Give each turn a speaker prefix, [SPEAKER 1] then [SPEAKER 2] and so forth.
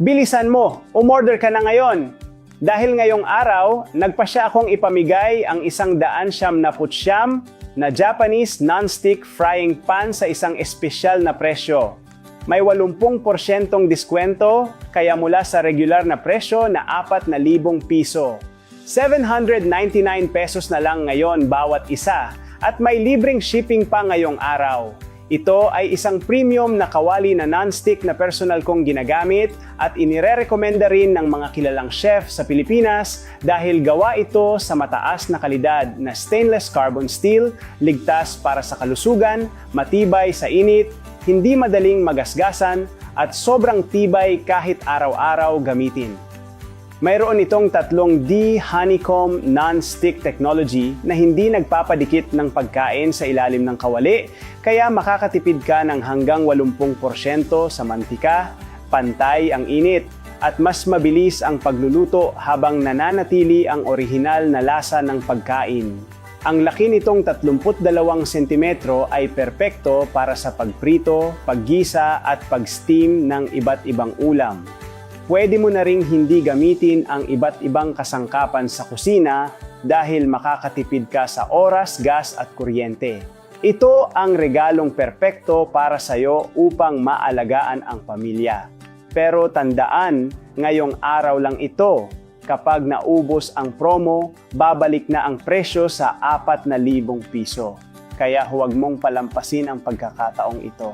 [SPEAKER 1] Bilisan mo, umorder ka na ngayon. Dahil ngayong araw, nagpasya akong ipamigay ang isang daan siyam na putsyam na Japanese non-stick frying pan sa isang espesyal na presyo. May 80% diskwento, kaya mula sa regular na presyo na 4,000 piso. 799 pesos na lang ngayon bawat isa at may libreng shipping pa ngayong araw. Ito ay isang premium na kawali na non-stick na personal kong ginagamit at inirerekomenda rin ng mga kilalang chef sa Pilipinas dahil gawa ito sa mataas na kalidad na stainless carbon steel, ligtas para sa kalusugan, matibay sa init, hindi madaling magasgasan at sobrang tibay kahit araw-araw gamitin. Mayroon itong tatlong D honeycomb non-stick technology na hindi nagpapadikit ng pagkain sa ilalim ng kawali, kaya makakatipid ka ng hanggang 80% sa mantika, pantay ang init, at mas mabilis ang pagluluto habang nananatili ang orihinal na lasa ng pagkain. Ang laki nitong 32 cm ay perpekto para sa pagprito, paggisa at pag-steam ng iba't ibang ulam pwede mo na ring hindi gamitin ang iba't ibang kasangkapan sa kusina dahil makakatipid ka sa oras, gas at kuryente. Ito ang regalong perpekto para sa iyo upang maalagaan ang pamilya. Pero tandaan, ngayong araw lang ito, kapag naubos ang promo, babalik na ang presyo sa 4,000 piso. Kaya huwag mong palampasin ang pagkakataong ito.